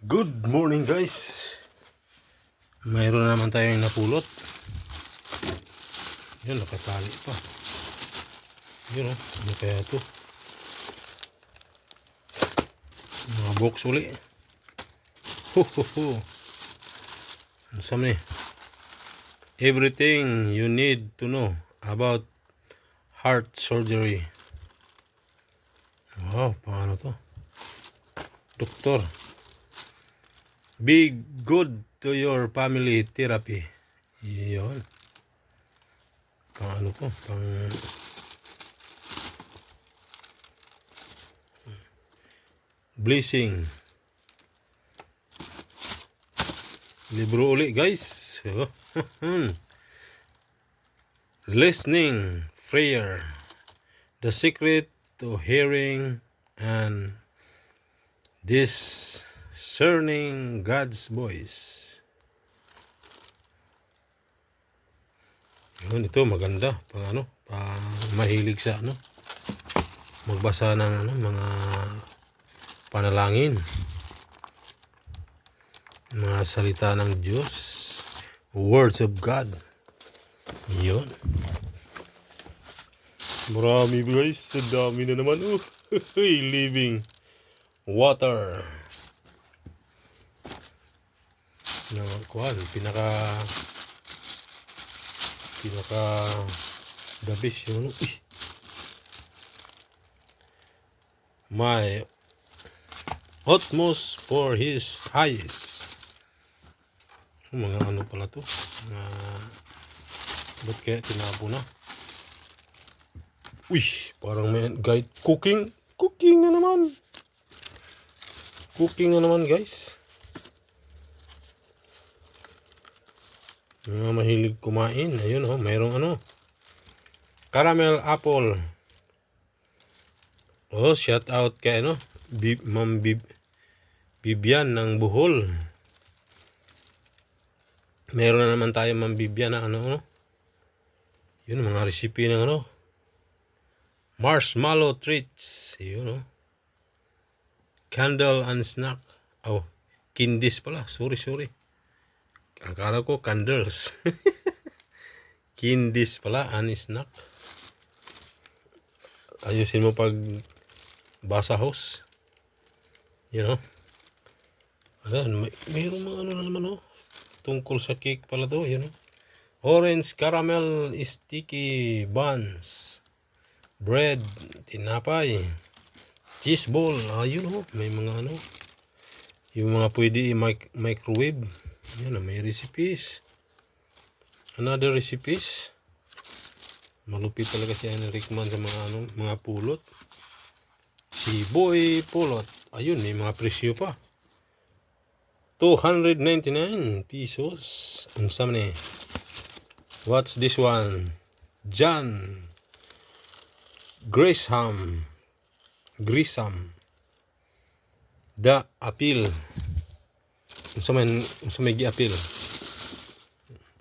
Good morning guys. Mayroon na naman tayong napulot. Yun, nakatali pa. Yun o, ano kaya ito? Mga box uli. Ho ho ho. Ano sa ni? Everything you need to know about heart surgery. Wow, paano to? Doktor. Be good to your family therapy. Yun. Pang ano to? Pang... Blessing. Libro uli guys. Listening prayer. The secret to hearing and discerning God's voice. Yun, ito maganda. Pang ano, pang mahilig sa ano. Magbasa ng ano, mga panalangin. Mga salita ng Diyos. Words of God. Yun. Marami guys. Sa dami na naman. Oh. Living water. Na kuhan, pinaka pinaka the best yun. Uy. My utmost for his highest. Mga ano pala to? Mga ba't kaya tinapo na? Uy, parang may guide cooking. Cooking na naman. Cooking na naman guys. Mga mahilig kumain. Ayun oh, mayroong ano. Caramel apple. Oh, shout out kay ano. Bib, Ma'am Bib, Bibian ng Bohol. Meron na naman tayo Ma'am Bibian na ano, ano. Yun, mga recipe ng ano. Marshmallow treats. Yun oh. Candle and snack. Oh, kindis pala. Sorry, sorry. Akala ko candles. kindis pala, and snack. Ayusin mo pag basa house. You know? Ayan, may, mayroong mga ano na naman oh. Tungkol sa cake pala to, you know? Orange caramel sticky buns. Bread, tinapay. Cheese ball, ayun oh, may mga ano. Yung mga pwede i-microwave. Yan oh, may recipes. Another recipes. Malupit talaga si Anne Rickman sa mga ano, mga pulot. Si Boy Pulot. Ayun, may mga presyo pa. 299 pesos. Ang sama ni. What's this one? John Grisham. Grisham. The Appeal. Ang sama ang sama gi-appeal.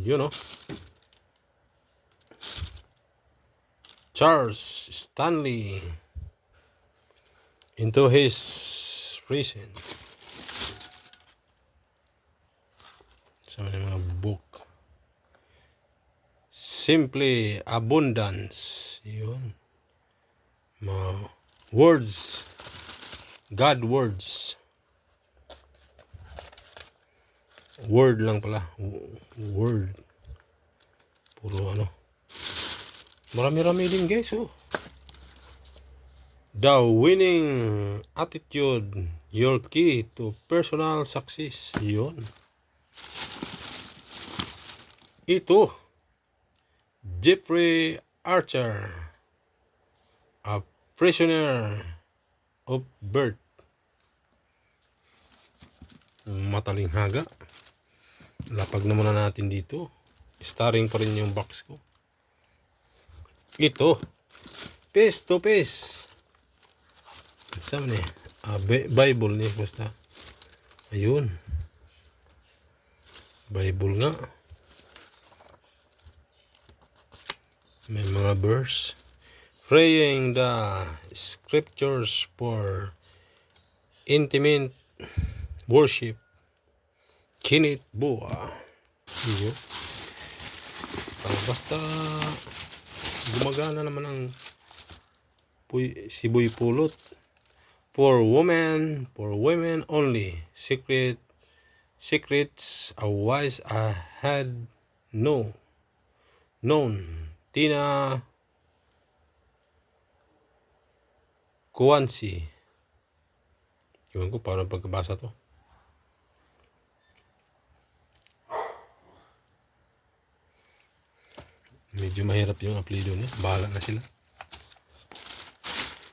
Yun oh. Charles Stanley into his prison. Mga mga book. Simply abundance. Yun. Mga words. God words. Word lang pala. Word. Puro ano. Marami-rami din guys oh. The winning attitude, your key to personal success. Yun. Ito. Jeffrey Archer. A prisoner of birth. Mataling haga. Lapag na muna natin dito. Starring pa rin yung box ko. Ito. Face to face. Saan ni? Ah, Bi- Bible ni basta. Ayun. Bible nga. May mga verse. Praying the scriptures for intimate worship. Kinit Boa. Iyo. Ah, basta gumagana naman ang puy, siboy pulot. For women, for women only. Secret secrets a wise I had no known. Tina Kuansi. Iwan ko paano pagkabasa to. Medyo mahirap yung apelido niya. Bahala na sila.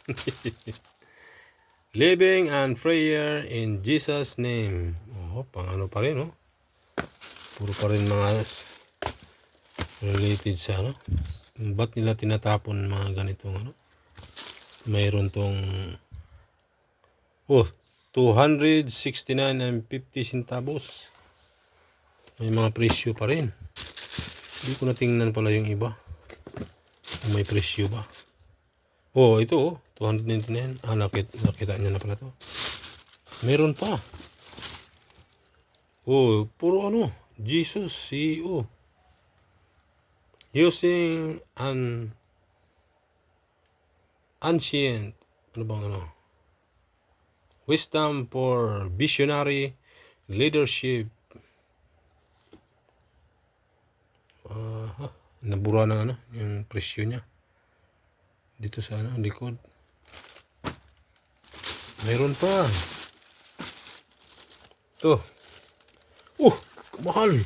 Living and prayer in Jesus' name. Oh, pang ano pa rin, oh. Puro pa rin mga related sa ano. Ba't nila tinatapon mga ganitong ano? Mayroon tong Oh, 269 and 50 centavos. May mga presyo pa rin. Hindi ko natingnan pala yung iba. Kung may presyo ba. Oh, ito oh. 299. Ah, nakita, nakita niya na pala to. Meron pa. Oh, puro ano. Jesus, CEO. Using an ancient, ano bang ano? Wisdom for visionary leadership. Nabura ng ano, yung presyo niya. Dito sa ano, likod. Mayroon pa. Ito. Oh, mahal.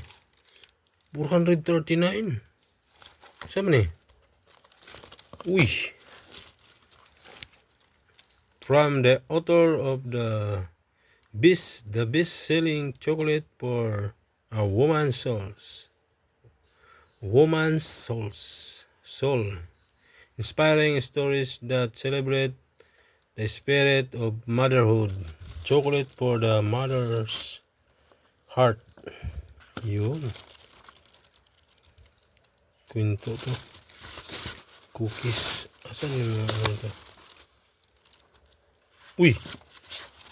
439. Saan man eh? Uy. From the author of the best, the best-selling chocolate for a woman's souls. Woman's souls. Soul. Inspiring stories that celebrate the spirit of motherhood. Chocolate for the mother's heart. Yun. Kwento to. Cookies. Asan yung mga ano to? Uy!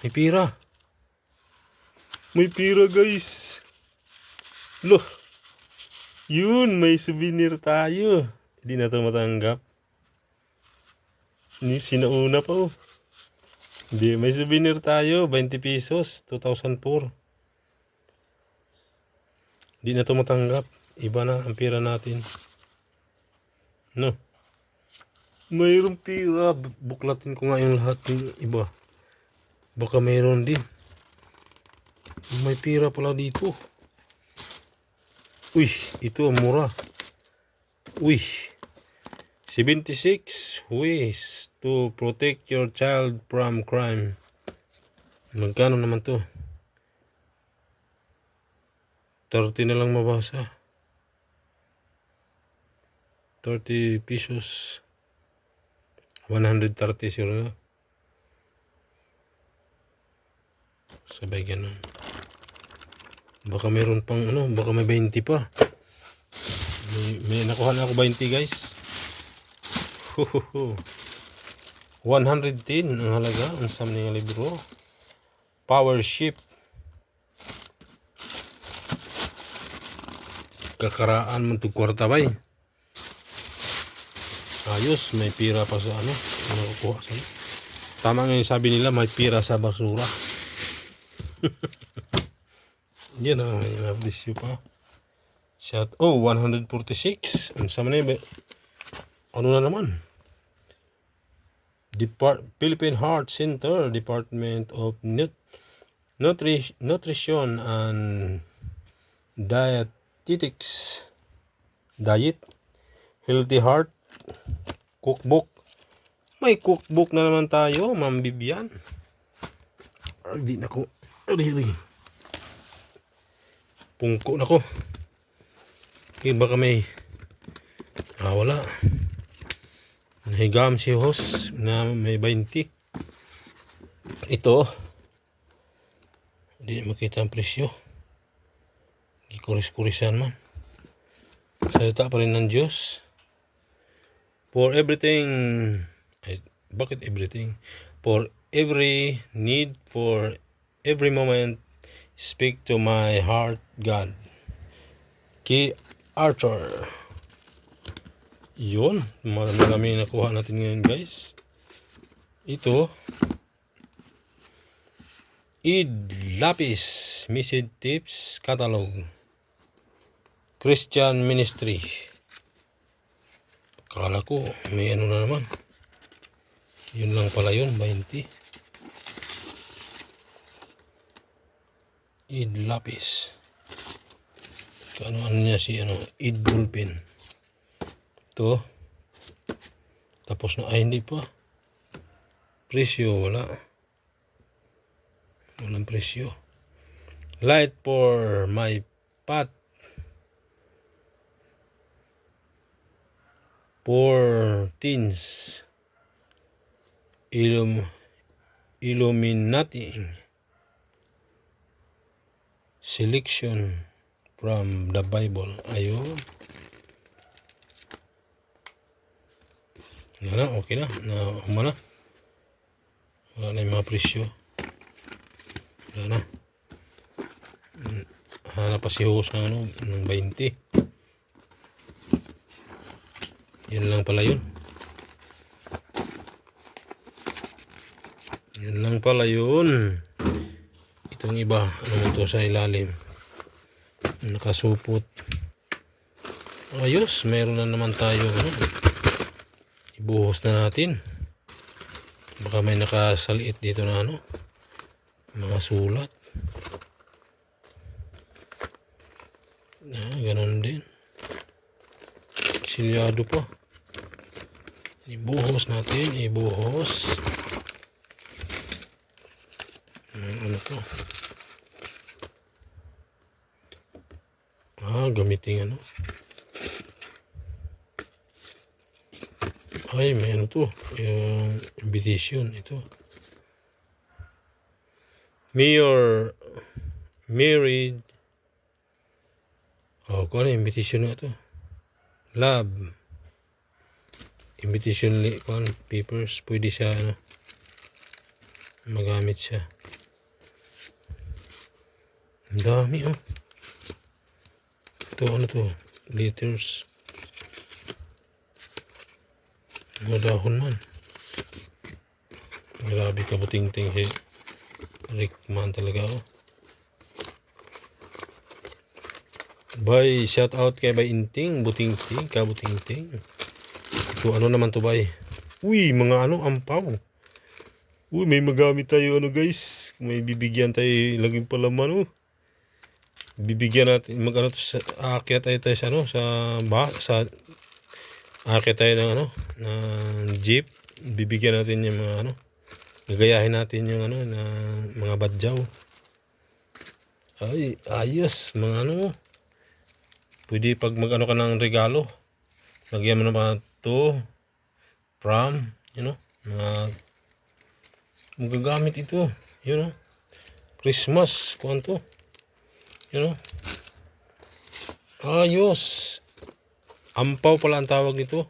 May pira. May pira guys. Loh. Yun, may souvenir tayo. Hindi na ito matanggap. Ni sinauna pa oh. Hindi, may souvenir tayo. 20 pesos. 2004. Hindi na ito matanggap. Iba na ang pira natin. No. Mayroong pira. Bu- Buklatin ko nga yung lahat ng iba. Baka mayroon din. May pira pala dito. Uy, ito mura. Uy. 76 ways to protect your child from crime. Magkano naman to? 30 na lang mabasa. 30 pesos. 130 sir. Sabay ganun. Baka meron pang ano, baka may 20 pa. May, may nakuha na ako 20 guys. Huhuhu. 110 ang halaga ang sam nga libro. Power ship. Kakaraan man to kwarta bay. Ayos, may pira pa sa ano. Ano kukuha sa Tama nga yung sabi nila, may pira sa basura. Yan ah, may nabisyo pa. Shot, oh, 146. Ang sama na ano na naman? Depart Philippine Heart Center, Department of Nut Nutri Nutrition and Dietetics. Diet. Healthy Heart. Cookbook. May cookbook na naman tayo, Ma'am Bibian. Ay, di na ko. Ari. Pungko na ko. Okay, baka may... Ah, wala. Nahigam si host na may 20. Ito. Hindi makita ang presyo. Gikuris-kurisan man. Salita pa rin ng Diyos. For everything, ay, bakit everything? For every need, for every moment, Speak to my heart, God. Kay Arthur. Yun. Marami marami nakuha natin ngayon, guys. Ito. Id Lapis. Message Tips Catalog. Christian Ministry. Kala ko, may ano na naman. Yun lang pala yun, 20. Id Lapis. Ano ano niya si ano, Id Bullpen. Ito. Tapos na, ay hindi pa. Presyo, wala. Walang presyo. Light for my path. For teens. Illum Illuminati. Selection from the Bible. Ayun. Wala na, okay na. Na, umana. Wala na yung mga presyo. Wala na. Hanap pa si Hugos ng ano, ng 20. Yun lang pala yun. Yun lang pala yun. Itong iba, ano ito sa ilalim. Nakasupot. Ayos, meron na naman tayo. Ano, ibuhos na natin. Baka may nakasaliit dito na ano. Mga sulat. Ah, ganun din. Silyado pa. Ibuhos natin, ibuhos. Ano to? Ah, gamitin ano. Ay, may ano to. Yung invitation, ito. Mayor married. Oh, kung ano invitation na ito? Lab. Invitation li, kung papers. Pwede siya, ano, magamit siya. Ang dami, oh. Ito, ano to? Letters. Mga dahon man. Grabe ka buting-ting si Rickman talaga, oh. Bay, shout out kay Bay Inting, buting-ting, ka buting-ting. Ito, ano naman to, Bay? Uy, mga ano, ampaw. Uy, may magamit tayo, ano guys. May bibigyan tayo, laging palaman, oh. Bibigyan natin, mag ano to, sa, aakyat tayo tayo sa, ano, sa, ba, sa, aakyat tayo ng, ano, ng jeep. Bibigyan natin yung mga, ano, gagayahin natin yung, ano, na, mga badyaw. Ay, ayos, mga ano, Pwede pag mag-ano ka ng regalo. Lagyan mo naman to from, you know, na magagamit ito, you know. Christmas, kuhan to. You know. Ayos. Ampaw pala ang tawag nito.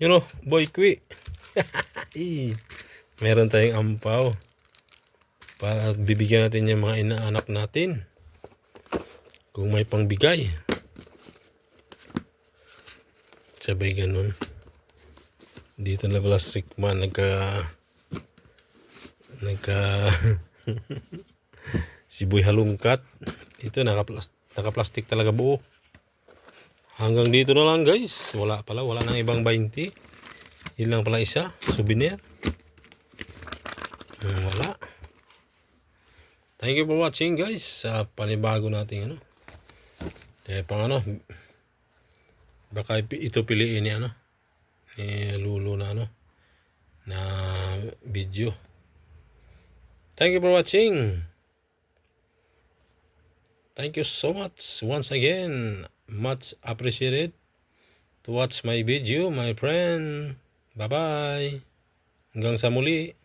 You know, boy kwi. Meron tayong ampaw. Para bibigyan natin yung mga inaanak natin. Kung may pangbigay. Sabay ganun. Dito na pala strict man. Nagka... Nagka... si Boy Halungkat. Ito, nakaplas, nakaplastik talaga buo. Hanggang dito na lang guys. Wala pala. Wala nang ibang 20. Yun lang pala isa. Souvenir. Hmm, wala. Thank you for watching guys. Sa panibago natin ano. Eh, pang ano, baka ito piliin ni ano, ni Lulu na ano, na video. Thank you for watching. Thank you so much once again. Much appreciated to watch my video, my friend. Bye-bye. Hanggang sa muli.